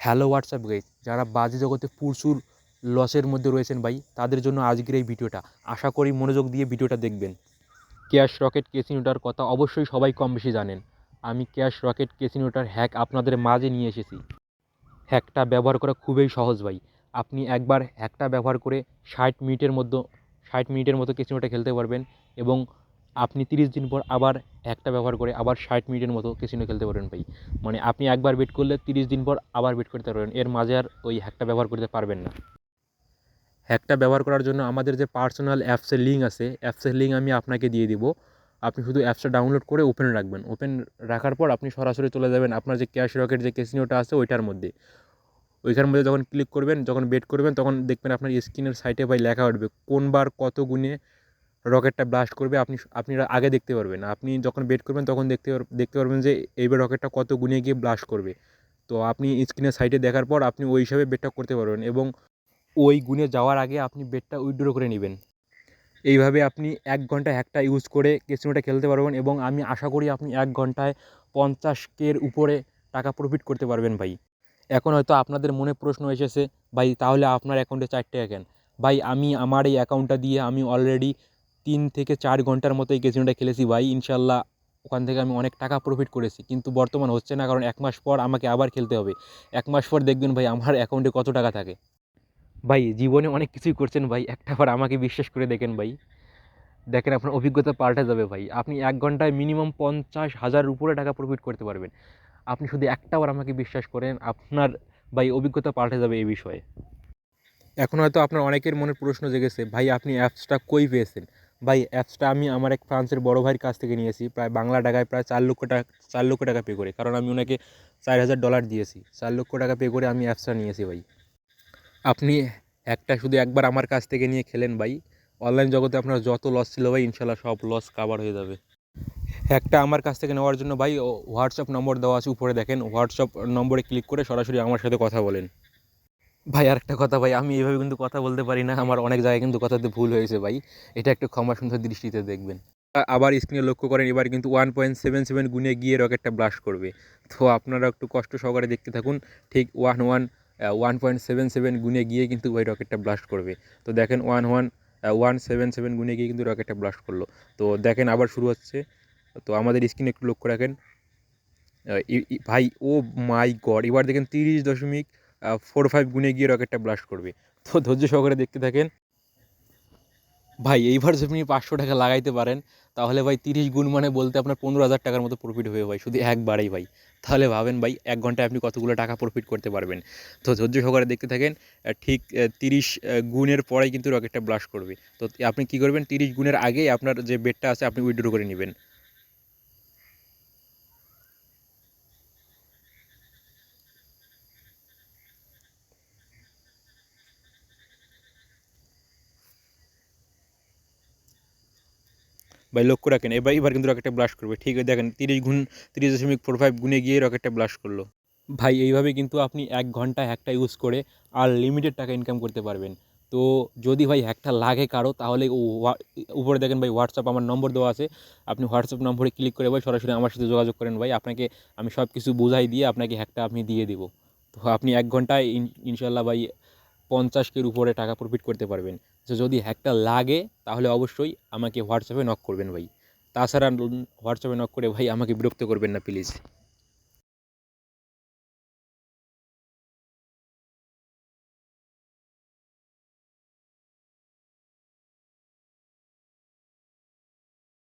Hello WhatsApp guys যারা বাজে জগতে প্রচুর লসের মধ্যে রয়েছেন ভাই, তাদের জন্য আজকের এই ভিডিওটা। আশা করি মনোযোগ দিয়ে ভিডিওটা দেখবেন। ক্যাশ রকেট কেসিনোটার কথা অবশ্যই সবাই কম বেশি জানেন। আমি ক্যাশ রকেট কেসিনোটার হ্যাক আপনাদের মাঝে নিয়ে এসেছি। হ্যাকটা ব্যবহার করা খুবই সহজ ভাই। আপনি একবার হ্যাকটা ব্যবহার করে ষাট মিনিটের মধ্যে, ষাট মিনিটের মতো কেসিনোটা খেলতে পারবেন এবং আপনি তিরিশ দিন পর আবার হ্যাকটা ব্যবহার করে আবার ষাট মিনিটের মতো কেসিনো খেলতে পারবেন ভাই। মানে আপনি একবার বেট করলে তিরিশ দিন পর আবার বেট করতে পারবেন এর মাঝে আর ওই হ্যাকটা ব্যবহার করতে পারবেন না। হ্যাকটা ব্যবহার করার জন্য আমাদের যে পার্সোনাল অ্যাপসের লিঙ্ক আছে অ্যাপসের লিঙ্ক আমি আপনাকে দিয়ে দিব। আপনি শুধু অ্যাপসটা ডাউনলোড করে ওপেন রাখবেন। ওপেন রাখার পর আপনি সরাসরি চলে যাবেন আপনার যে ক্যাশ রকেট যে কেসিনোটা আছে, ওইটার মধ্যে। ওইখানের মধ্যে যখন ক্লিক করবেন, যখন বেট করবেন, তখন দেখবেন আপনার স্ক্রিনের সাইটে ভাই লেখা উঠবে কোনবার কত গুণে রকেটটা ব্লাস্ট করবে, আপনি আপনি আগে দেখতে পারবেন। আপনি যখন বেট করবেন, তখন দেখতে দেখতে পারবেন যে এইবার রকেটটা কত গুণে গিয়ে ব্লাস্ট করবে। তো আপনি স্ক্রিনের সাইডে দেখার পর আপনি ওই হিসাবে বেটটা করতে পারবেন এবং ওই গুণে যাওয়ার আগে আপনি বেটটা উইথড্র করে নেবেন। এইভাবে আপনি এক ঘণ্টা হ্যাকটা ইউজ করে কেসিনোটা খেলতে পারবেন এবং আমি আশা করি আপনি এক ঘন্টায় পঞ্চাশ কের উপরে টাকা প্রফিট করতে পারবেন ভাই। এখন হয়তো আপনাদের মনে প্রশ্ন এসেছে, ভাই, তাহলে আপনার অ্যাকাউন্টে চারটে কেন? ভাই, আমি আমার এই অ্যাকাউন্টটা দিয়ে আমি অলরেডি তিন থেকে চার ঘণ্টার মতো এই কেসিনোটা খেলেছি। ভাই ইনশাল্লাহ ওখান থেকে আমি অনেক টাকা প্রফিট করেছি। কিন্তু বর্তমান হচ্ছে না কারণ এক মাস পর আমাকে আবার খেলতে হবে। এক মাস পর দেখবেন ভাই আমার অ্যাকাউন্টে কত টাকা থাকে। ভাই জীবনে অনেক কিছুই করছেন ভাই। একটা বার আমাকে বিশ্বাস করে দেখেন ভাই। দেখেন আপনার অভিজ্ঞতা পাল্টে যাবে ভাই। আপনি এক ঘন্টায় মিনিমাম পঞ্চাশ হাজার উপরে টাকা প্রফিট করতে পারবেন। আপনি শুধু একটা বার আমাকে বিশ্বাস করেন আপনার ভাই অভিজ্ঞতা পাল্টে যাবে এই বিষয়ে। এখন হয়তো আপনার অনেকের মনে প্রশ্ন জেগেছে ভাই আপনি অ্যাপসটা কই পেয়েছেন? ভাই অ্যাপসটা আমি আমার এক ফ্রান্সের বড় ভাইয়ের কাছ থেকে নিয়েছি, প্রায় বাংলা টাকায় প্রায় চার লক্ষ টাকা, চার লক্ষ টাকা পে করে। কারণ আমি ওনাকে চার হাজার ডলার দিয়েছি। চার লক্ষ টাকা পে করে আমি অ্যাপসটা নিয়েছি ভাই। আপনি একটা শুধু একবার আমার কাছ থেকে নিয়ে খেলেন ভাই। অনলাইন জগতে আপনার যত লস ছিল ভাই ইনশাল্লাহ সব লস কাভার হয়ে যাবে। একটা আমার কাছ থেকে নেওয়ার জন্য ভাই হোয়াটসঅ্যাপ নম্বর দেওয়া আছে, উপরে দেখেন। হোয়াটসঅ্যাপ নম্বরে ক্লিক করে সরাসরি আমার সাথে কথা বলেন। ভাই আর একটা কথা ভাই, আমি এইভাবে কিন্তু কথা বলতে পারি না। আমার অনেক জায়গায় কিন্তু কথাতে ভুল হয়েছে ভাই। এটা একটু ক্ষমা সুন্দর দৃষ্টিতে দেখবেন। আবার স্ক্রিনে লক্ষ্য করেন, এবার কিন্তু ওয়ান পয়েন্ট সেভেন সেভেন গুনে গিয়ে রকেটটা ব্লাস্ট করবে। তো আপনারা একটু কষ্ট সহকারে দেখতে থাকুন, ঠিক one one one point seven seven গুনে গিয়ে কিন্তু ওই রকেটটা ব্লাস্ট করবে। তো দেখেন one one one seven seven গুনে গিয়ে কিন্তু রকেটটা ব্লাস্ট করল। তো দেখেন আবার শুরু হচ্ছে। তো আমাদের স্ক্রিনে একটু লক্ষ্য রাখেন। ভাই ও মাই গড এবার দেখেন তিরিশ দশমিক ফোর ফাইভ গুণে গিয়ে রকেটটা ব্লাস্ট করবে। তো ধৈর্য সহকারে দেখতে থাকেন। ভাই, এইবার যদি আপনি পাঁচশো টাকা লাগাইতে পারেন, তাহলে ভাই তিরিশ গুণ মানে বলতে আপনার পনেরো হাজার টাকার মতো প্রফিট হয়ে ভাই, শুধু একবারেই ভাই। তাহলে ভাবেন ভাই, এক ঘন্টায় আপনি কতগুলো টাকা প্রফিট করতে পারবেন। তো ধৈর্য সহকারে দেখতে থাকেন ঠিক তিরিশ গুণের পরেই কিন্তু রকেটটা ব্লাস্ট করবে। তো আপনি কী করবেন, তিরিশ গুণের আগেই আপনার যে বেডটা আছে, আপনি উইথড্র করে নেবেন। ভাই লক্ষ্য রাখেন। এবার এবার কিন্তু রকেটটা ব্লাস্ট করবে। ঠিক আছে, দেখেন, তিরিশ গুণ তিরিশ দশমিক ফোর ফাইভ গুণে গিয়ে রকেটটা ব্লাস্ট করল। ভাই, এইভাবে কিন্তু আপনি এক ঘণ্টা হ্যাকটা ইউজ করে আর লিমিটেড টাকা ইনকাম করতে পারবেন। তো যদি ভাই হ্যাকটা লাগে কারও, তাহলে উপরে দেখেন ভাই হোয়াটসঅ্যাপ আমার নম্বর দেওয়া আছে। আপনি হোয়াটসঅ্যাপ নম্বরে ক্লিক করে ভাই, সরাসরি আমার সাথে যোগাযোগ করেন ভাই। আপনাকে আমি সব কিছু বুঝাই দিয়ে আপনাকে হ্যাকটা আপনি দিয়ে দেবো। তো আপনি এক ঘন্টায় ইন- ইনশাল্লাহ ভাই পঞ্চাশ কের উপরে টাকা প্রফিট করতে পারবেন। তো যদি হ্যাকটা লাগে, তাহলে অবশ্যই আমাকে হোয়াটসঅ্যাপে নক করবেন ভাই। তাছাড়া হোয়াটসঅ্যাপে নক করে ভাই আমাকে বিরক্ত করবেন না প্লিজ